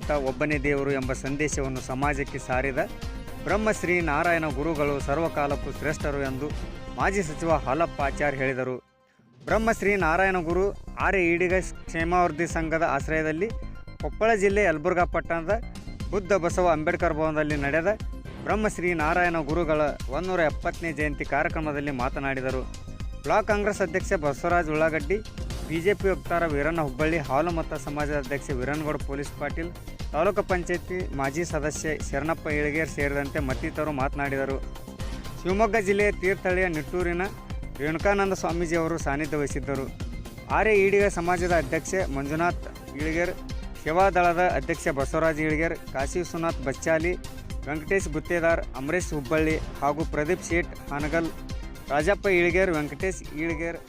ಮತ ಒಬ್ಬನೇ ದೇವರು ಎಂಬ ಸಂದೇಶವನ್ನು ಸಮಾಜಕ್ಕೆ ಸಾರಿದ ಬ್ರಹ್ಮಶ್ರೀ ನಾರಾಯಣ ಗುರುಗಳು ಸರ್ವಕಾಲಕ್ಕೂ ಶ್ರೇಷ್ಠರು ಎಂದು ಮಾಜಿ ಸಚಿವ ಹಾಲಪ್ಪ ಆಚಾರ್ ಹೇಳಿದರು. ಬ್ರಹ್ಮಶ್ರೀ ನಾರಾಯಣ ಗುರು ಆರ್ಯ ಈಡಿಗ ಕ್ಷೇಮಾವೃದ್ಧಿ ಸಂಘದ ಆಶ್ರಯದಲ್ಲಿ ಕೊಪ್ಪಳ ಜಿಲ್ಲೆ ಯಲಬುರ್ಗಾ ಪಟ್ಟಣದ ಬುದ್ಧ ಬಸವ ಅಂಬೇಡ್ಕರ್ ಭವನದಲ್ಲಿ ನಡೆದ ಬ್ರಹ್ಮಶ್ರೀ ನಾರಾಯಣ ಗುರುಗಳ ಒಂದೂರ ಎಪ್ಪತ್ತನೇ ಜಯಂತಿ ಕಾರ್ಯಕ್ರಮದಲ್ಲಿ ಮಾತನಾಡಿದರು. ಬ್ಲಾಕ್ ಕಾಂಗ್ರೆಸ್ ಅಧ್ಯಕ್ಷ ಬಸವರಾಜ್ ಉಳ್ಳಾಗಡ್ಡಿ ಬಿಜೆಪಿ ವಕ್ತಾರ ವೀರಣ್ಣ ಹುಬ್ಬಳ್ಳಿ, ಹಾಲು ಮತ ಸಮಾಜದ ಅಧ್ಯಕ್ಷ ವೀರಣ್ಣಗೌಡ ಪೊಲೀಸ್ ಪಾಟೀಲ್, ತಾಲೂಕು ಪಂಚಾಯತಿ ಮಾಜಿ ಸದಸ್ಯ ಶರಣಪ್ಪ ಇಳಗೇರ್ ಸೇರಿದಂತೆ ಮತ್ತಿತರರು ಮಾತನಾಡಿದರು. ಶಿವಮೊಗ್ಗ ಜಿಲ್ಲೆಯ ತೀರ್ಥಹಳ್ಳಿಯ ನಿಟ್ಟೂರಿನ ರೇಣುಕಾನಂದ ಸ್ವಾಮೀಜಿಯವರು ಸಾನ್ನಿಧ್ಯ ವಹಿಸಿದ್ದರು. ಆರ್ಯ ಈಡಿಗ ಸಮಾಜದ ಅಧ್ಯಕ್ಷೆ ಮಂಜುನಾಥ್ ಇಳಿಗೇರ್ ಸೇವಾದಳದ ಅಧ್ಯಕ್ಷ ಬಸವರಾಜ್ ಇಳಿಗೇರ್ ಕಾಶಿ ವಿಶ್ವನಾಥ್ ಬಚ್ಚಾಲಿ, ವೆಂಕಟೇಶ್ ಗುತ್ತೇದಾರ್, ಅಮರೇಶ್ ಹುಬ್ಬಳ್ಳಿ ಹಾಗೂ ಪ್ರದೀಪ್ ಶೇಟ್ ಹಾನಗಲ್, ರಾಜಪ್ಪ ಇಳಿಗೇರ್ ವೆಂಕಟೇಶ್ ಇಳಿಗೇರ್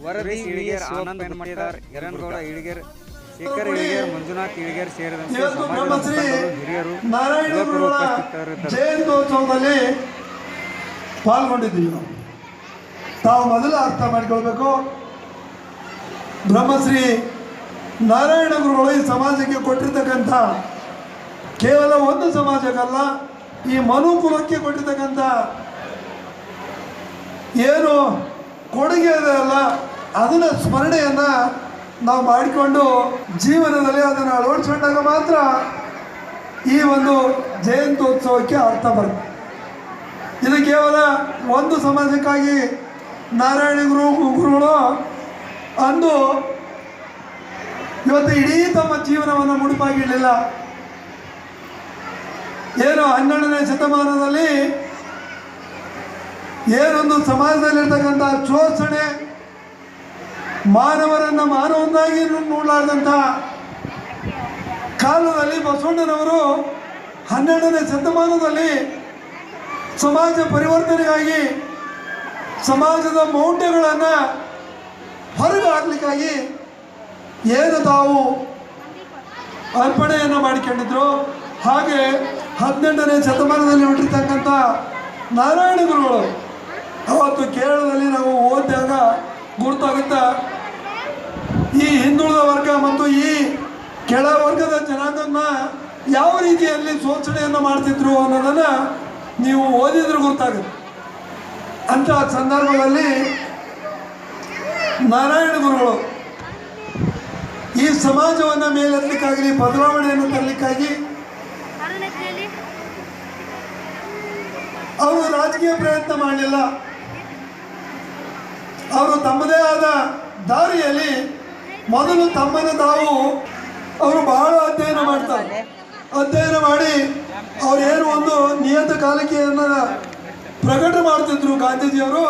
ವರದಿ ಇಳಿಗೇರ್ ಆನಂದ್ ಗುತ್ತೇದಾರ್ ಗೌಡ ಇಳಿಗೇರ್ ಶೇಖರ್ ಇಳಿಗೇರ್ ಮಂಜುನಾಥ್ ಇಳಿಗೇರ್ ಸೇರಿದಂತೆ ಸಮಾಜದ ಬ್ರಹ್ಮಶ್ರೀ ಹಿರಿಯರು ನಾರಾಯಣ ಯುವಕರು ಜಯಂತ್ಯೋತ್ಸವದಲ್ಲಿ ಪಾಲ್ಗೊಂಡಿದ್ದೀವಿ ನಾವು. ತಾವು ಮೊದಲು ಅರ್ಥ ಮಾಡಿಕೊಳ್ಬೇಕು. ಬ್ರಹ್ಮಶ್ರೀ ನಾರಾಯಣ ಗುರುಗಳು ಈ ಸಮಾಜಕ್ಕೆ ಕೊಟ್ಟಿರ್ತಕ್ಕಂಥ ಕೇವಲ ಒಂದು ಸಮಾಜಕ್ಕಲ್ಲ ಈ ಮನುಕುಲಕ್ಕೆ ಕೊಟ್ಟಿರ್ತಕ್ಕಂಥ ಏನು ಕೊಡುಗೆ ಇದೆ ಅಲ್ಲ ಅದನ್ನ ಸ್ಮರಣೆಯನ್ನ ನಾವು ಮಾಡಿಕೊಂಡು ಜೀವನದಲ್ಲಿ ಅದನ್ನು ಅಳವಡಿಸ್ಕೊಂಡಾಗ ಮಾತ್ರ ಈ ಒಂದು ಜಯಂತ್ಯೋತ್ಸವಕ್ಕೆ ಅರ್ಥ ಬರುತ್ತೆ. ಇದು ಕೇವಲ ಒಂದು ಸಮಾಜಕ್ಕಾಗಿ ನಾರಾಯಣ ಗುರು, ಗುರುಗಳು ಅಂದು ಇವತ್ತು ಇಡೀ ತಮ್ಮ ಜೀವನವನ್ನು ಮುಡುಪಾಗಿರಲಿಲ್ಲ ಏನು ಹನ್ನೆರಡನೇ ಶತಮಾನದಲ್ಲಿ ಏನೊಂದು ಸಮಾಜದಲ್ಲಿರ್ತಕ್ಕಂಥ ಶೋಷಣೆ ಮಾನವರನ್ನು ಮಾನವನ್ನಾಗಿ ನೋಡಲಾರ್ದಂಥ ಕಾಲದಲ್ಲಿ ಬಸವಣ್ಣನವರು ಹನ್ನೆರಡನೇ ಶತಮಾನದಲ್ಲಿ ಸಮಾಜ ಪರಿವರ್ತನೆಗಾಗಿ ಸಮಾಜದ ಮೌಢ್ಯಗಳನ್ನು ಹೊರಗೆ ಹಾಕ್ಲಿಕ್ಕಾಗಿ ಏನು ತಾವು ಅರ್ಪಣೆಯನ್ನು ಮಾಡಿಕೊಂಡಿದ್ರು. ಹಾಗೆ ಹದಿನೆಂಟನೇ ಶತಮಾನದಲ್ಲಿ ಹುಟ್ಟಿರ್ತಕ್ಕಂಥ ನಾರಾಯಣ ಗುರುಗಳು ಅವತ್ತು ಕೇರಳದಲ್ಲಿ ನಾವು ಓದಿದಾಗ ಗುರುತಾಗುತ್ತಾ ಈ ಹಿಂದುಳಿದ ವರ್ಗ ಮತ್ತು ಈ ಕೆಳ ವರ್ಗದ ಜನಾಂಗನ ಯಾವ ರೀತಿಯಲ್ಲಿ ಶೋಷಣೆಯನ್ನು ಮಾಡ್ತಿದ್ರು ಅನ್ನೋದನ್ನು ನೀವು ಓದಿದ್ರೆ ಗೊತ್ತಾಗುತ್ತೆ ಅಂಥ ಸಂದರ್ಭದಲ್ಲಿ ನಾರಾಯಣ ಗುರುಗಳು ಈ ಸಮಾಜವನ್ನು ಮೇಲೆತ್ತಲಿಕ್ಕಾಗಲಿ, ಬದಲಾವಣೆಯನ್ನು ತರಲಿಕ್ಕಾಗಿ ಅವರು ರಾಜಕೀಯ ಪ್ರಯತ್ನ ಮಾಡಲಿಲ್ಲ. ಅವರು ತಮ್ಮದೇ ಆದ ದಾರಿಯಲ್ಲಿ ಮೊದಲು ತಮ್ಮನ್ನು ತಾವು ಅವರು ಬಹಳ ಅಧ್ಯಯನ ಮಾಡ್ತಾರೆ. ಅಧ್ಯಯನ ಮಾಡಿ ಅವ್ರು ಏನು ಒಂದು ನಿಯತಕಾಲಿಕೆಯನ್ನು ಪ್ರಕಟ ಮಾಡ್ತಿದ್ರು ಗಾಂಧೀಜಿಯವರು.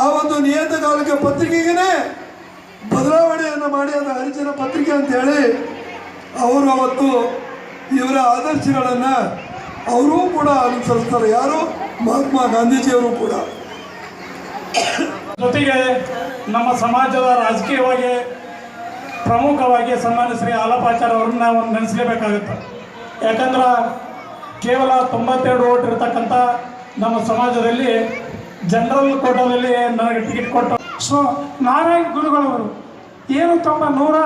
ಆ ಒಂದು ನಿಯತಕಾಲಿಕೆ ಪತ್ರಿಕೆಗೇನೆ ಬದಲಾವಣೆಯನ್ನು ಮಾಡಿ ಅದು ಹರಿಜನ ಪತ್ರಿಕೆ ಅಂತ ಹೇಳಿ ಅವರು ಅವತ್ತು ಇವರ ಆದರ್ಶಗಳನ್ನು ಅವರೂ ಕೂಡ ಅನುಸರಿಸ್ತಾರೆ. ಯಾರು? ಮಹಾತ್ಮ ಗಾಂಧೀಜಿಯವರು ಕೂಡ. ಜೊತೆಗೆ ನಮ್ಮ ಸಮಾಜದ ರಾಜಕೀಯವಾಗಿ ಪ್ರಮುಖವಾಗಿ ಸನ್ಮಾನ್ಯ ಶ್ರೀ ಆಲಪಾಚಾರ್ ಅವ್ರನ್ನ ನಾವು ನೆನೆಸಲೇಬೇಕಾಗುತ್ತೆ. ಯಾಕಂದ್ರೆ ಕೇವಲ ತೊಂಬತ್ತೆರಡು ಓಟ್ ಇರತಕ್ಕಂಥ ನಮ್ಮ ಸಮಾಜದಲ್ಲಿ ಜನರಲ್ ಕೋಟಾದಲ್ಲಿ ನನಗೆ ಟಿಕೆಟ್ ಕೊಟ್ಟು ಸೊ ನಾರಾಯಣ್ ಗುರುಗಳವರು ಏನು ತಮ್ಮ ನೂರ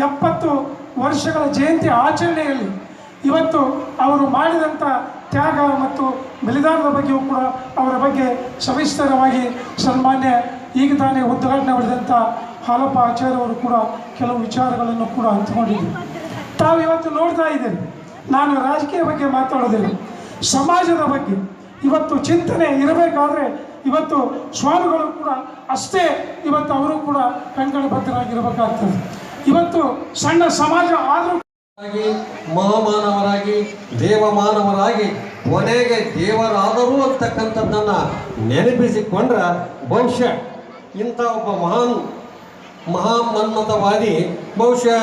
ಎಪ್ಪತ್ತು ವರ್ಷಗಳ ಜಯಂತಿ ಆಚರಣೆಯಲ್ಲಿ ಇವತ್ತು ಅವರು ಮಾಡಿದಂಥ ತ್ಯಾಗ ಮತ್ತು ಬಲಿದಾನದ ಬಗ್ಗೆಯೂ ಕೂಡ ಅವರ ಬಗ್ಗೆ ಸವಿಸ್ತರವಾಗಿ ಸನ್ಮಾನ್ಯ ಈಗ ತಾನೇ ಉದ್ಘಾಟನೆ ಮಾಡಿದಂಥ ಹಾಲಪ್ಪ ಆಚಾರ್ಯವರು ಕೂಡ ಕೆಲವು ವಿಚಾರಗಳನ್ನು ಕೂಡ ಹಂಚಿಕೊಂಡಿದ್ದೀವಿ ತಾವು ಇವತ್ತು ನೋಡ್ತಾ ಇದ್ದೇನೆ. ನಾನು ರಾಜಕೀಯ ಬಗ್ಗೆ ಮಾತಾಡೋದಿಲ್ಲ ಸಮಾಜದ ಬಗ್ಗೆ ಇವತ್ತು ಚಿಂತನೆ ಇರಬೇಕಾದ್ರೆ ಇವತ್ತು ಸ್ವಾಮಿಗಳು ಕೂಡ ಅಷ್ಟೇ ಇವತ್ತು ಅವರು ಕೂಡ ಕಂಕಣ ಬದ್ಧರಾಗಿರಬೇಕಾಗ್ತದೆ ಇವತ್ತು ಸಣ್ಣ ಸಮಾಜ ಆದರೂ ಮಹಾಮಾನವರಾಗಿ, ದೇವಮಾನವರಾಗಿ, ಕೊನೆಗೆ ದೇವರಾದರು ಅಂತಕ್ಕಂಥದ್ದನ್ನು ನೆನಪಿಸಿಕೊಂಡ್ರೆ ಬಹುಶಃ ಇಂಥ ಒಬ್ಬ ಮಹಾನ್ ಮಹಾಮನ್ಮತವಾದಿ ಬಹುಶಃ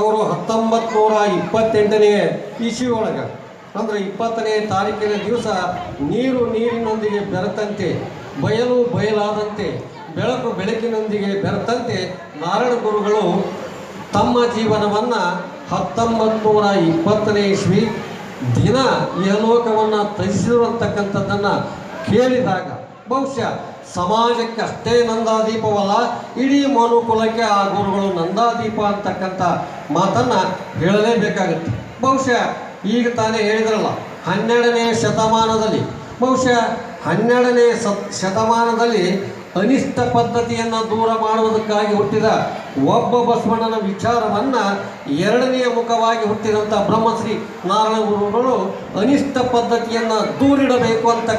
ಅವರು ಹತ್ತೊಂಬತ್ತು ನೂರ ಇಪ್ಪತ್ತೆಂಟನೇ ಇಸಿ ಒಳಗೆ. ಅಂದರೆ ಇಪ್ಪತ್ತನೇ ತಾರೀಕಿನ ದಿವಸ ನೀರು ನೀರಿನೊಂದಿಗೆ ಬೆರೆತಂತೆ, ಬಯಲು ಬಯಲಾದಂತೆ, ಬೆಳಕು ಬೆಳಕಿನೊಂದಿಗೆ ಬೆರೆತಂತೆ ನಾರಾಯಣ ಗುರುಗಳು ತಮ್ಮ ಜೀವನವನ್ನು ಹತ್ತೊಂಬತ್ತು ನೂರ ಇಪ್ಪತ್ತನೇ ಇಸ್ವಿ ದಿನ ಈ ಲೋಕವನ್ನು ಅಂತಕ್ಕಂಥದ್ದನ್ನು ಕೇಳಿದಾಗ, ಬಹುಶಃ ಸಮಾಜಕ್ಕೆ ಅಷ್ಟೇ ನಂದಾದೀಪವಲ್ಲ, ಇಡೀ ಮನುಕುಲಕ್ಕೆ ಆ ಗುರುಗಳು ನಂದಾದೀಪ ಅಂತಕ್ಕಂಥ ಮಾತನ್ನು ಹೇಳಲೇಬೇಕಾಗುತ್ತೆ. ಬಹುಶಃ ಈಗ ತಾನೇ ಹೇಳಿದ್ರಲ್ಲ, ಹನ್ನೆರಡನೇ ಶತಮಾನದಲ್ಲಿ, ಬಹುಶಃ ಹನ್ನೆರಡನೇ ಶತಮಾನದಲ್ಲಿ ಅನಿಷ್ಟ ಪದ್ಧತಿಯನ್ನು ದೂರ ಮಾಡುವುದಕ್ಕಾಗಿ ಹುಟ್ಟಿದ ಒಬ್ಬ ಬಸವಣ್ಣನ ವಿಚಾರವನ್ನು ಎರಡನೆಯ ಮುಖವಾಗಿ ಹುಟ್ಟಿದಂಥ ಬ್ರಹ್ಮಶ್ರೀ ನಾರಾಯಣ ಗುರುಗಳು ಅನಿಷ್ಟ ಪದ್ಧತಿಯನ್ನು ದೂರಿಡಬೇಕು ಅಂತ